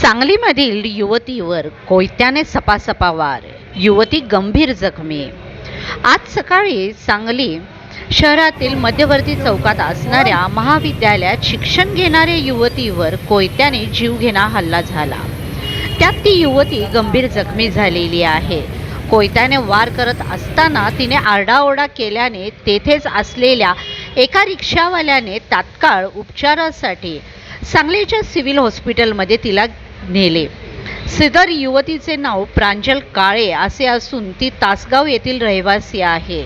सांगलीमधील युवतीवर कोयत्याने सपासपा वार युवती गंभीर जखमी. आज सकाळी सांगली शहरातील मध्यवर्ती चौकात असणाऱ्या महाविद्यालयात शिक्षण घेणाऱ्या युवतीवर कोयत्याने जीवघेणा हल्ला झाला. त्यात ती युवती गंभीर जखमी झालेली आहे. कोयत्याने वार करत असताना तिने आरडाओरडा केल्याने तेथेच असलेल्या एका रिक्षावाल्याने तात्काळ उपचारासाठी सांगलीच्या सिव्हिल हॉस्पिटलमध्ये तिला नेले. सदर युवतीचे नाव प्रांजल काळे असे असून ती तासगाव येथील रहिवासी आहे.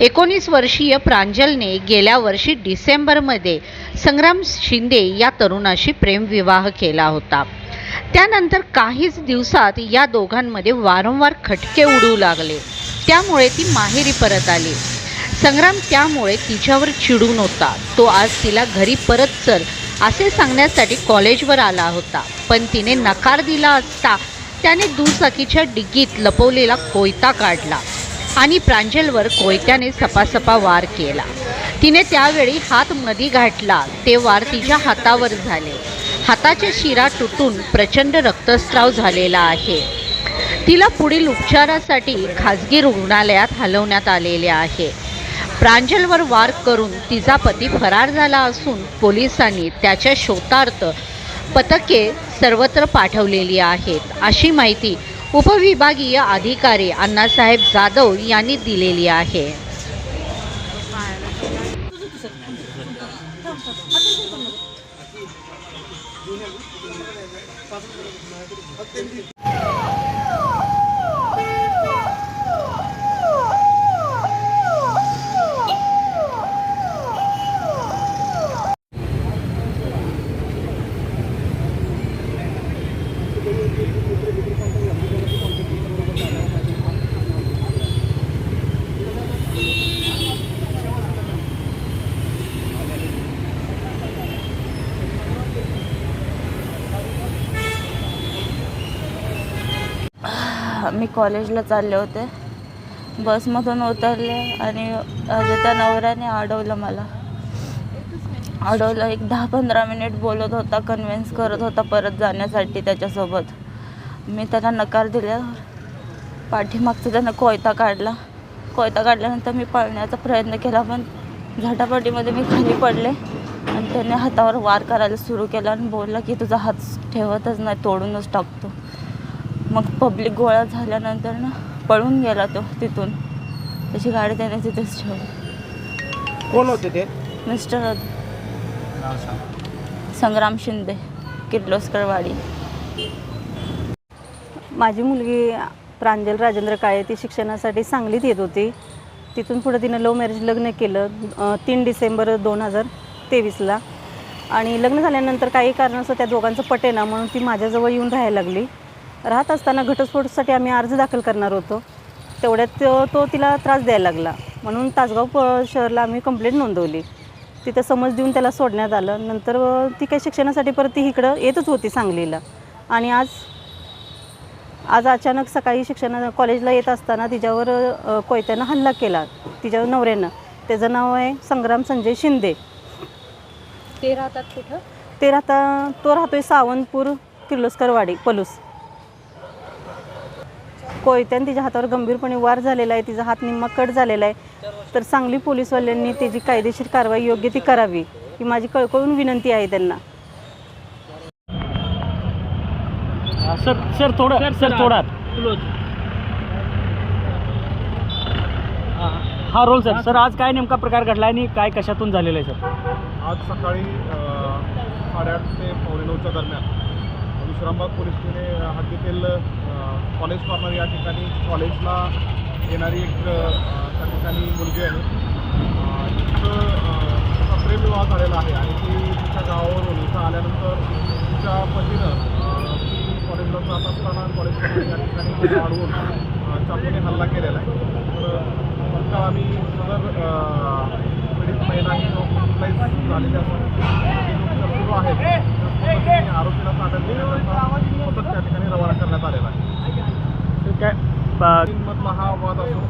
एकोणीस वर्षीय प्रांजलने गेल्या वर्षी डिसेंबरमध्ये संग्राम शिंदे या तरुणाशी प्रेमविवाह केला होता. त्यानंतर काहीच दिवसात या दोघांमध्ये वारंवार खटके उडू लागले. त्यामुळे ती माहेरी परत आली. संग्राम त्यामुळे तिच्यावर चिडून होता. तो आज तिला घरी परत चल असे सांगण्यासाठी कॉलेजवर आला होता. पण तिने नकार दिला असता त्याने दुचाकीच्या डिग्गीत लपवलेला कोयता काढला आणि प्रांजलवर कोयत्याने सपासपा वार केला. तिने त्यावेळी हात मधी घातला. ते वार तिच्या हातावर झाले. हाताच्या शिरा तुटून प्रचंड रक्तस्राव झालेला आहे. तिला पुढील उपचारासाठी खाजगी रुग्णालयात हलवण्यात आलेले आहे. प्रांजलवर वार करून तिचा पती फरार झाला असून पोलिसांनी त्याच्या शोधार्थ पथके सर्वत्र पाठवलेली आहेत. अशी माहिती उपविभागीय अधिकारी अण्णासाहेब जाधव यांनी दिलेली आहे. मी कॉलेजला चालले होते. बसमधून उतरले आणि त्या नवऱ्याने अडवलं मला. अडवलं एक दहा पंधरा मिनिट बोलत होता कन्व्हिन्स करत होता परत जाण्यासाठी त्याच्यासोबत. मी त्याला नकार दिल्यावर पाठीमागचा त्यानं कोयता काढला. कोयता काढल्यानंतर मी पळण्याचा प्रयत्न केला पण झटापटीमध्ये मी खाली पडले आणि त्याने हातावर वार करायला सुरू केला आणि बोलला की तुझा हात ठेवतच नाही तोडूनच टाकतो. मग पब्लिक गोळा झाल्यानंतर ना पळून गेला तो तिथून. त्याची गाडी त्याने तिथेच ठेवली. कोण होते ते? मिस्टर संग्राम शिंदे किर्लोस्करवाडी. माझी मुलगी प्रांजल राजेंद्र काळे ती शिक्षणासाठी सांगलीत येत होती. तिथून पुढे तिनं लव्ह मॅरेज लग्न केलं तीन डिसेंबर दोन हजार तेवीसला. आणि लग्न झाल्यानंतर काही कारणास्तव त्या दोघांचं पटेना म्हणून ती माझ्याजवळ येऊन राहायला लागली. राहत असताना घटस्फोटासाठी आम्ही अर्ज दाखल करणार होतो. तेवढ्यात तो तो तिला त्रास द्यायला लागला. म्हणून तासगाव प शहरला आम्ही कंप्लेंट नोंदवली. तिथं समज देऊन त्याला सोडण्यात आलं. नंतर ती काही शिक्षणासाठी परत ती इकडं येतच होती सांगलीला. आणि आज आज अचानक सकाळी शिक्षण कॉलेजला येत असताना तिच्यावर कोयत्यानं हल्ला केला. तिच्या नवऱ्यानं. त्याचं नाव आहे संग्राम संजय शिंदे. ते राहतात कुठं? ते राहता तो राहतोय सावंतपूर किर्लोस्करवाडी पलूस. कोयत्यानं तिच्या हातावर गंभीरपणे वार झालेला आहे. तिचा हात निम्मा कट झालेला आहे. तर सांगली पोलीसवाल्यांनी त्याची कायदेशीर कारवाई योग्य ती करावी ही माझी कळकळून विनंती आहे त्यांना. सर सर थोडं सर थोडा. हा रोल सर. सर आज काय नेमका प्रकार घडला आणि काय कशातून झालेला आहे सर? आज सकाळी साडेआठ ते पावणे नऊच्या दरम्यान विश्रामबाग पोलीस ठाणे हद्दीतील कॉलेज कॉर्नर या ठिकाणी कॉलेजला येणारी एक त्या ठिकाणी मुलगी आहे. तिचा प्रेमविवाह झालेला आहे आणि ती तिच्या गावावरून इथं आल्यानंतर तिच्या पतीनं कॉलेजला जात असताना कॉलेजमध्ये या ठिकाणी वाढवून चाकूने हल्ला केलेला आहे तर आता आम्ही सदर पीडित महिला ही हॉस्पिटलाइज झालेली असून सुरू आहेत आरोपीला ताब्यात घेण्याकरता मदत त्या ठिकाणी रवाना करण्यात आलेला आहे ठीक आहे मधला हा वाद असून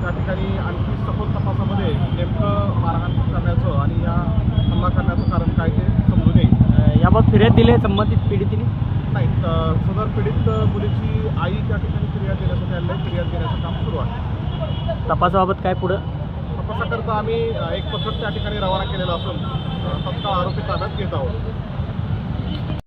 त्या ठिकाणी आणखी सखोल तपासामध्ये नेमकं मारहाण करण्याचं आणि या हल्ला करण्याचं कारण काय ते समजून येईल याबाबत फिर्याद दिली आहे संबंधित पीडितीने? नाही सदर पीडित मुलीची आई त्या ठिकाणी फिर्याद देण्यासाठी आलेली आहे फिर्याद देण्याचं काम सुरू आहे. तपासाबाबत काय पुढं? तपासाकरता आम्ही एक पथक त्या ठिकाणी रवाना केलेलं असून तत्काळ आरोपी ताब्यात घेत आहोत.